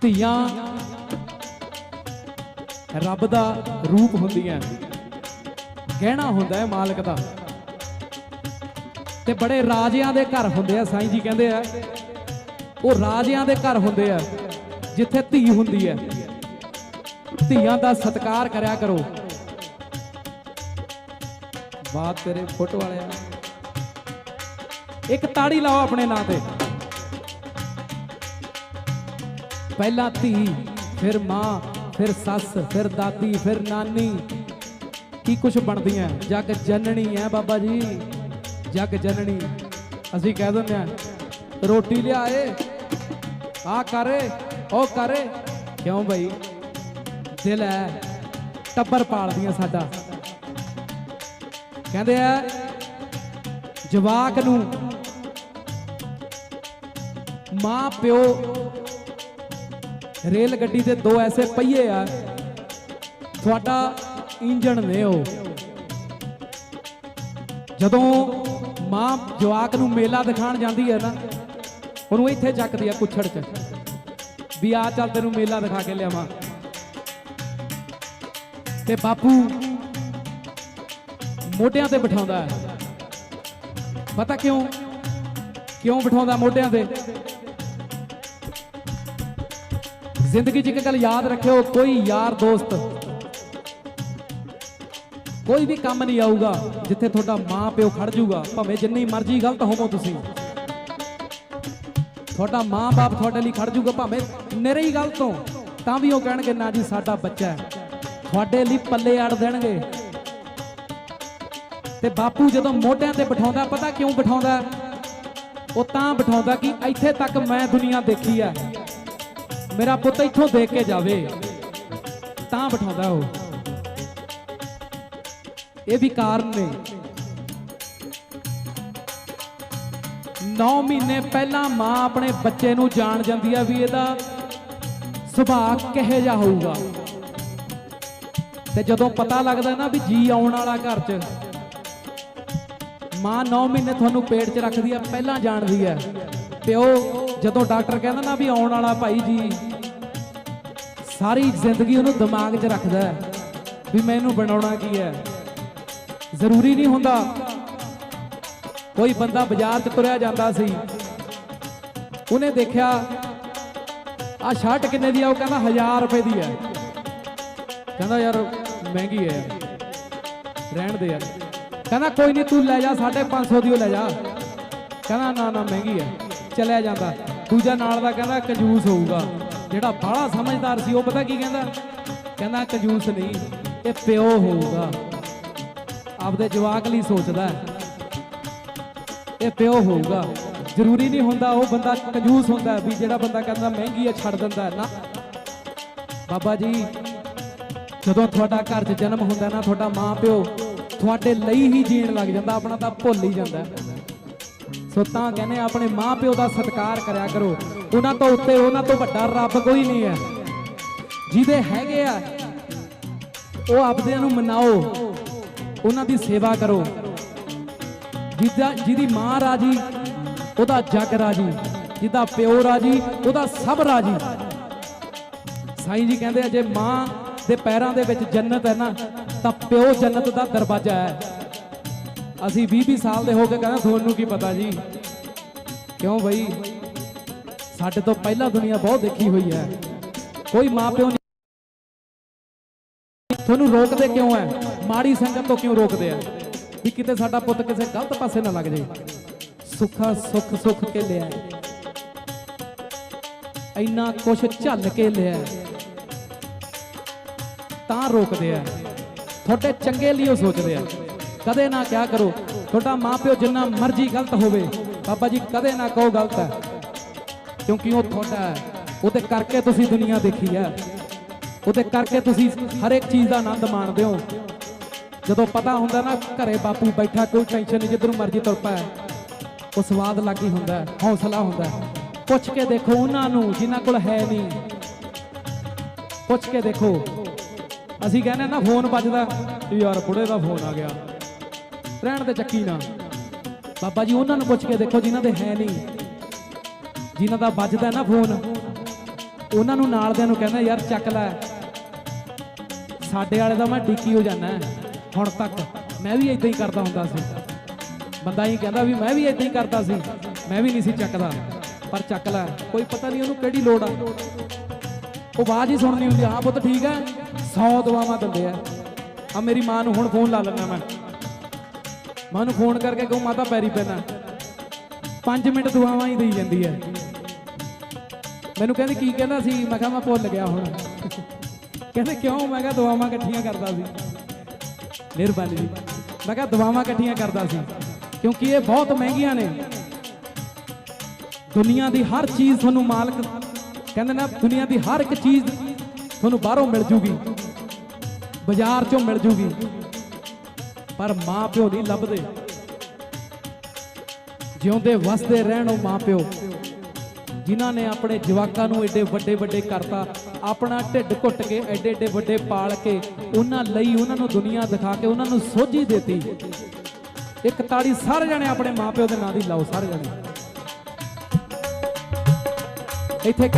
ਧੀਆਂ ਰੱਬ ਦਾ ਰੂਪ ਹੁੰਦੀਆਂ। ਗਹਿਣਾ ਹੁੰਦਾ ਹੈ ਮਾਲਕ ਦਾ। ਤੇ ਬੜੇ ਰਾਜਿਆਂ ਦੇ ਘਰ ਹੁੰਦੇ ਆ, ਸਾਈਂ ਜੀ ਕਹਿੰਦੇ ਆ, ਉਹ ਰਾਜਿਆਂ ਦੇ ਘਰ ਹੁੰਦੇ ਆ, ਜਿੱਥੇ ਧੀ ਹੁੰਦੀ ਹੈ। ਧੀਆਂ ਦਾ ਸਤਿਕਾਰ ਕਰਿਆ ਕਰੋ। ਬਾਤ ਤੇਰੇ ਫੁੱਟ ਵਾਲਿਆ ਇੱਕ ਤਾੜੀ ਲਾਓ ਆਪਣੇ ਨਾਂ ਤੇ। ਪਹਿਲਾਂ ਧੀ, ਫਿਰ ਮਾਂ, ਫਿਰ ਸੱਸ, ਫਿਰ ਦਾਦੀ, ਫਿਰ ਨਾਨੀ। ਕੀ ਕੁਛ ਬਣਦੀਆਂ? ਜਗ ਜਨਣੀ ਹੈ ਬਾਬਾ ਜੀ। ਜਗ ਜਨਣੀ। ਅਸੀਂ ਕਹਿ ਦਿੰਦੇ ਆ ਰੋਟੀ ਲਿਆਏ ਆ ਕਰੇ, ਉਹ ਕਰੇ। ਕਿਉਂ ਬਈ? ਦਿਲ ਹੈ, ਟੱਬਰ ਪਾਲਦੀਆਂ ਸਾਡਾ। ਕਹਿੰਦੇ ਆ, ਜਵਾਕ ਨੂੰ ਮਾਂ ਪਿਓ ਰੇਲ ਗੱਡੀ ਦੇ ਦੋ ਐਸੇ ਪਹੀਏ ਆ। ਤੁਹਾਡਾ ਇੰਜਣ ਨੇ ਉਹ ਜਦੋਂ ਮਾਂ ਜਵਾਕ ਨੂੰ ਮੇਲਾ ਦਿਖਾਣ ਜਾਂਦੀ ਹੈ ਨਾ, ਉਹਨੂੰ ਇੱਥੇ ਚੱਕਦੀ ਆ ਕੁੱਛੜ 'ਚ, ਵੀ ਆ ਚੱਲ ਤੈਨੂੰ ਮੇਲਾ ਦਿਖਾ ਕੇ ਲਿਆਵਾਂ। ਤੇ ਬਾਪੂ ਮੋਢਿਆਂ ਤੇ ਬਿਠਾਉਂਦਾ ਹੈ। ਪਤਾ ਕਿਉਂ? ਕਿਉਂ ਬਿਠਾਉਂਦਾ ਮੋਢਿਆਂ ਤੇ? ਜ਼ਿੰਦਗੀ 'ਚ ਇੱਕ ਗੱਲ ਯਾਦ ਰੱਖਿਓ, ਕੋਈ ਯਾਰ ਦੋਸਤ, ਕੋਈ ਵੀ ਕੰਮ ਨਹੀਂ ਆਊਗਾ ਜਿੱਥੇ ਤੁਹਾਡਾ ਮਾਂ ਪਿਓ ਖੜ ਜਾਊਗਾ, ਭਾਵੇਂ ਜਿੰਨੀ ਮਰਜ਼ੀ ਗਲਤ ਹੋਵੋ ਤੁਸੀਂ। ਤੁਹਾਡਾ ਮਾਂ-ਬਾਪ ਤੁਹਾਡੇ ਲਈ ਖੜ ਜਾਊਗਾ, ਭਾਵੇਂ ਨਿਰੇ ਹੀ ਗਲਤ ਹੋ ਤਾਂ ਵੀ ਉਹ ਕਹਿਣਗੇ, ਨਾ ਜੀ, ਸਾਡਾ ਬੱਚਾ ਹੈ। ਤੁਹਾਡੇ ਲਈ ਪੱਲੇ ਅੜ ਦੇਣਗੇ। ਤੇ ਬਾਪੂ ਜਦੋਂ ਮੋਢਿਆਂ ਤੇ ਬਿਠਾਉਂਦਾ, ਪਤਾ ਕਿਉਂ ਬਿਠਾਉਂਦਾ? ਉਹ ਤਾਂ ਬਿਠਾਉਂਦਾ ਕਿ ਇੱਥੇ ਤੱਕ ਮੈਂ ਦੁਨੀਆ ਦੇਖੀ ਹੈ। ਮੇਰਾ ਪੁੱਤ ਇੱਥੋਂ ਦੇਖ ਕੇ ਜਾਵੇ, ਤਾਂ ਬਿਠਾਉਂਦਾ ਉਹ। ਇਹ ਵੀ ਕਾਰਨ ਨੇ। 9 ਮਹੀਨੇ ਪਹਿਲਾਂ ਮਾਂ ਆਪਣੇ ਬੱਚੇ ਨੂੰ ਜਾਣ ਜਾਂਦੀ ਆ ਵੀ ਇਹਦਾ ਸੁਭਾਅ ਕਿਹੋ ਜਿਹਾ ਹੋਊਗਾ। ਤੇ ਜਦੋਂ ਪਤਾ ਲੱਗਦਾ ਨਾ ਵੀ ਜੀ ਆਉਣ ਵਾਲਾ ਘਰ 'ਚ, ਮਾਂ 9 ਮਹੀਨੇ ਤੁਹਾਨੂੰ ਪੇਟ 'ਚ ਰੱਖਦੀ ਆ, ਪਹਿਲਾਂ ਜਾਣਦੀ ਆ। ਪਿਓ ਜਦੋਂ ਡਾਕਟਰ ਕਹਿੰਦਾ ਨਾ ਵੀ ਆਉਣ ਵਾਲਾ ਭਾਈ ਜੀ, ਸਾਰੀ ਜ਼ਿੰਦਗੀ ਉਹਨੂੰ ਦਿਮਾਗ 'ਚ ਰੱਖਦਾ ਹੈ ਵੀ ਇਹਨੂੰ ਬਣਾਉਣਾ ਕੀ ਹੈ। ਜ਼ਰੂਰੀ ਨਹੀਂ ਹੁੰਦਾ। ਕੋਈ ਬੰਦਾ ਬਾਜ਼ਾਰ 'ਚ ਤੁਰਿਆ ਜਾਂਦਾ ਸੀ, ਉਹਨੇ ਦੇਖਿਆ ਆ ਸ਼ਰਟ ਕਿੰਨੇ ਦੀ ਆ? ਉਹ ਕਹਿੰਦਾ 1000 ਰੁਪਏ ਦੀ ਹੈ। ਕਹਿੰਦਾ ਯਾਰ ਮਹਿੰਗੀ ਹੈ ਰਹਿਣ ਦੇ ਯਾਰ। ਕਹਿੰਦਾ ਕੋਈ ਨਹੀਂ ਤੂੰ ਲੈ ਜਾ 550 ਦੀ ਉਹ ਲੈ ਜਾ। ਕਹਿੰਦਾ ਨਾ ਨਾ ਮਹਿੰਗੀ ਹੈ, ਚਲਿਆ ਜਾਂਦਾ। ਦੂਜਾ ਨਾਲ ਦਾ ਕਹਿੰਦਾ ਕੰਜੂਸ ਹੋਊਗਾ। ਜਿਹੜਾ ਬਾਹਲਾ ਸਮਝਦਾਰ ਸੀ, ਉਹ ਪਤਾ ਕੀ ਕਹਿੰਦਾ? ਕਹਿੰਦਾ ਕੰਜੂਸ ਨਹੀਂ, ਇਹ ਪਿਓ ਹੋਊਗਾ। ਆਪਦੇ ਜਵਾਕ ਲਈ ਸੋਚਦਾ ਇਹ ਪਿਓ ਹੋਊਗਾ। ਜ਼ਰੂਰੀ ਨਹੀਂ ਹੁੰਦਾ ਉਹ ਬੰਦਾ ਕੰਜੂਸ ਹੁੰਦਾ ਵੀ ਜਿਹੜਾ ਬੰਦਾ ਕਹਿੰਦਾ ਮਹਿੰਗੀ ਹੈ ਛੱਡ ਦਿੰਦਾ ਨਾ। ਬਾਬਾ ਜੀ, ਜਦੋਂ ਤੁਹਾਡਾ ਘਰ 'ਚ ਜਨਮ ਹੁੰਦਾ ਨਾ, ਤੁਹਾਡਾ ਮਾਂ ਪਿਓ ਤੁਹਾਡੇ ਲਈ ਹੀ ਜੀਣ ਲੱਗ ਜਾਂਦਾ, ਆਪਣਾ ਤਾਂ ਭੁੱਲ ਹੀ ਜਾਂਦਾ ਸੋ ਤਾਂ ਕਹਿੰਦੇ ਆਪਣੇ ਮਾਂ ਪਿਓ ਦਾ ਸਤਿਕਾਰ ਕਰਿਆ ਕਰੋ। ਉਹਨਾਂ ਤੋਂ ਉੱਤੇ ਉਹਨਾਂ ਤੋਂ ਵੱਡਾ ਰੱਬ ਕੋਈ ਨਹੀਂ ਹੈ। ਜਿਹਦੇ ਹੈਗੇ ਆ, ਉਹ ਆਪਦਿਆਂ ਨੂੰ ਮਨਾਓ, ਉਹਨਾਂ ਦੀ ਸੇਵਾ ਕਰੋ। ਜਿਹਦਾ, ਜਿਹਦੀ ਮਾਂ ਰਾਜੀ, ਉਹਦਾ ਜੱਗ ਰਾਜੀ। ਜਿਹਦਾ ਪਿਓ ਰਾਜੀ, ਉਹਦਾ ਸਭ ਰਾਜੀ। ਸਾਈਂ ਜੀ ਕਹਿੰਦੇ ਆ, ਜੇ ਮਾਂ ਦੇ ਪੈਰਾਂ ਦੇ ਵਿੱਚ ਜੰਨਤ ਹੈ ਨਾ, ਤਾਂ ਪਿਓ ਜੰਨਤ ਦਾ ਦਰਵਾਜ਼ਾ ਹੈ। ਅਸੀਂ 20 20 ਸਾਲ ਦੇ ਹੋ ਕੇ ਕਹਿੰਦਾ ਤੁਹਾਨੂੰ ਕੀ ਪਤਾ ਜੀ? ਕਿਉਂ ਬਈ? ਸਾਡੇ ਤੋਂ ਪਹਿਲਾਂ ਦੁਨੀਆ ਬਹੁਤ ਦੇਖੀ ਹੋਈ ਹੈ। ਕੋਈ ਮਾਂ ਪਿਓ ਨਹੀਂ। ਤੁਹਾਨੂੰ ਰੋਕਦੇ ਕਿਉਂ ਹੈ? ਮਾੜੀ ਸੰਗਤ ਤੋਂ ਕਿਉਂ ਰੋਕਦੇ ਆ? ਵੀ ਕਿਤੇ ਸਾਡਾ ਪੁੱਤ ਕਿਸੇ ਗਲਤ ਪਾਸੇ ਨਾ ਲੱਗ ਜਾਏ। ਸੁੱਖਾ ਸੁੱਖ ਸੁੱਖ ਕੇ ਲਿਆ। ਇੰਨਾ ਕੁਛ ਝੱਲ ਕੇ ਲਿਆ। ਤਾਂ ਰੋਕਦੇ ਆ। ਤੁਹਾਡੇ ਚੰਗੇ ਲਈ ਉਹ ਸੋਚਦੇ ਆ। ਕਦੇ ਨਾ ਕਿਆ ਕਰੋ। ਤੁਹਾਡਾ ਮਾਪਿਓ ਜਿੰਨਾ ਮਰਜ਼ੀ ਗਲਤ ਹੋਵੇ ਬਾਬਾ ਜੀ ਕਦੇ ਨਾ ਕਹੋ ਗਲਤ ਹੈ। ਕਿਉਂਕਿ ਉਹ ਤੁਹਾਡਾ ਹੈ। ਉਹਦੇ ਕਰਕੇ ਤੁਸੀਂ ਦੁਨੀਆ ਦੇਖੀ ਹੈ। ਉਹਦੇ ਕਰਕੇ ਤੁਸੀਂ ਹਰ ਇੱਕ ਚੀਜ਼ ਦਾ ਆਨੰਦ ਮਾਣਦੇ ਹੋ। ਜਦੋਂ ਪਤਾ ਹੁੰਦਾ ਨਾ ਘਰੇ ਬਾਪੂ ਬੈਠਾ ਕੋਈ ਟੈਨਸ਼ਨ ਨਹੀਂ ਜਿੱਧਰ ਮਰਜ਼ੀ ਤੁਰ ਪੈ ਉਹ ਸਵਾਦ ਲੱਗੀ ਹੁੰਦਾ ਹੈ, ਹੌਸਲਾ ਹੁੰਦਾ ਪੁੱਛ ਕੇ ਦੇਖੋ ਉਹਨਾਂ ਨੂੰ ਜਿਨ੍ਹਾਂ ਕੋਲ ਹੈ ਨਹੀਂ। ਪੁੱਛ ਕੇ ਦੇਖੋ। ਅਸੀਂ ਕਹਿੰਦੇ ਨਾ ਫੋਨ ਵੱਜਦਾ। ਯਾਰ ਬੁੜੇ ਦਾ ਫੋਨ ਆ ਗਿਆ। ਰਹਿਣ ਦੇ ਚੱਕੀ ਨਾ ਬਾਬਾ ਜੀ, ਉਹਨਾਂ ਨੂੰ ਪੁੱਛ ਕੇ ਦੇਖੋ ਜਿਨ੍ਹਾਂ ਦੇ ਹੈ ਨਹੀਂ। ਜਿਨ੍ਹਾਂ ਦਾ ਵੱਜਦਾ ਨਾ ਫੋਨ, ਉਹਨਾਂ ਨੂੰ ਨਾਲ ਦਿਆਂ ਨੂੰ ਕਹਿੰਦਾ, ਯਾਰ, ਚੱਕ ਲੈ। ਸਾਡੇ ਵਾਲੇ ਦਾ ਮੈਂ ਡਿੱਕੀ ਹੋ ਜਾਣਾ ਹੁਣ ਤੱਕ। ਮੈਂ ਵੀ ਇਦਾਂ ਹੀ ਕਰਦਾ ਹੁੰਦਾ ਸੀ। ਬੰਦਾ ਹੀ ਕਹਿੰਦਾ ਵੀ, ਮੈਂ ਵੀ ਇਦਾਂ ਹੀ ਕਰਦਾ ਸੀ। ਮੈਂ ਵੀ ਨਹੀਂ ਸੀ ਚੱਕਦਾ। ਪਰ ਚੱਕ ਲੈ। ਕੋਈ ਪਤਾ ਨਹੀਂ ਉਹਨੂੰ ਕਿਹੜੀ ਲੋੜ ਆ। ਉਹ ਆਵਾਜ਼ ਹੀ ਸੁਣਨੀ ਹੁੰਦੀ ਹਾਂ ਪੁੱਤ, ਠੀਕ ਹੈ। 100 ਦੁਆਵਾਂ ਦਿੰਦੇ ਆ। ਆ ਮੇਰੀ ਮਾਂ ਨੂੰ ਹੁਣ ਫੋਨ ਲਾ ਲੈਣਾ ਮੈਂ। ਮੈਂ ਉਹਨੂੰ ਫੋਨ ਕਰਕੇ ਕਹੂੰ, ਮਾਤਾ ਪੈਰੀ ਪੈਣਾ। 5 ਮਿੰਟ ਦੁਆਵਾਂ ਹੀ ਦੇਈ ਜਾਂਦੀ ਹੈ। ਮੈਨੂੰ ਕਹਿੰਦੀ, ਕੀ ਕਹਿੰਦਾ ਸੀ? ਮੈਂ ਕਿਹਾ, ਮੈਂ ਭੁੱਲ ਗਿਆ ਹੁਣ। ਕਹਿੰਦੇ, ਕਿਉਂ? ਮੈਂ ਕਿਹਾ, ਦੁਆਵਾਂ ਇਕੱਠੀਆਂ ਕਰਦਾ ਸੀ। ਮਿਹਰਬਾਨੀ ਜੀ। ਮੈਂ ਕਿਹਾ, ਦੁਆਵਾਂ ਇਕੱਠੀਆਂ ਕਰਦਾ ਸੀ। ਕਿਉਂਕਿ ਇਹ ਬਹੁਤ ਮਹਿੰਗੀਆਂ ਨੇ। ਦੁਨੀਆ ਦੀ ਹਰ ਚੀਜ਼ ਤੁਹਾਨੂੰ ਮਾਲਕ ਕਹਿੰਦੇ ਨਾ, ਦੁਨੀਆ ਦੀ ਹਰ ਇੱਕ ਚੀਜ਼ ਤੁਹਾਨੂੰ ਬਾਹਰੋਂ ਮਿਲ ਜੂਗੀ। ਬਾਜ਼ਾਰ ਚੋਂ ਮਿਲ ਜੂਗੀ। ਪਰ ਮਾਂ ਪਿਓ ਨਹੀਂ ਲੱਭਦੇ। ਜਿਉਂਦੇ ਵਸਦੇ ਰਹਿਣ ਉਹ ਮਾਂ ਪਿਓ। ਜਿਨ੍ਹਾਂ ਨੇ ਆਪਣੇ ਜਵਾਕਾਂ ਨੂੰ ਐਡੇ ਵੱਡੇ ਵੱਡੇ ਕਰਤਾ, ਆਪਣਾ ਢਿੱਡ ਘੁੱਟ ਕੇ ਐਡੇ ਐਡੇ ਵੱਡੇ ਪਾਲ ਕੇ ਉਹਨਾਂ ਲਈ ਉਹਨਾਂ ਨੂੰ ਦੁਨੀਆ ਦਿਖਾ ਕੇ ਉਹਨਾਂ ਨੂੰ ਸੋਝੀ ਦਿੱਤੀ। ਇੱਕ ਤਾੜੀ ਸਾਰੇ ਜਣੇ ਆਪਣੇ ਮਾਪਿਓ ਦੇ ਨਾਂ ਦੀ ਲਾਓ, ਸਾਰੇ ਜਣੇ। ਇੱਥੇ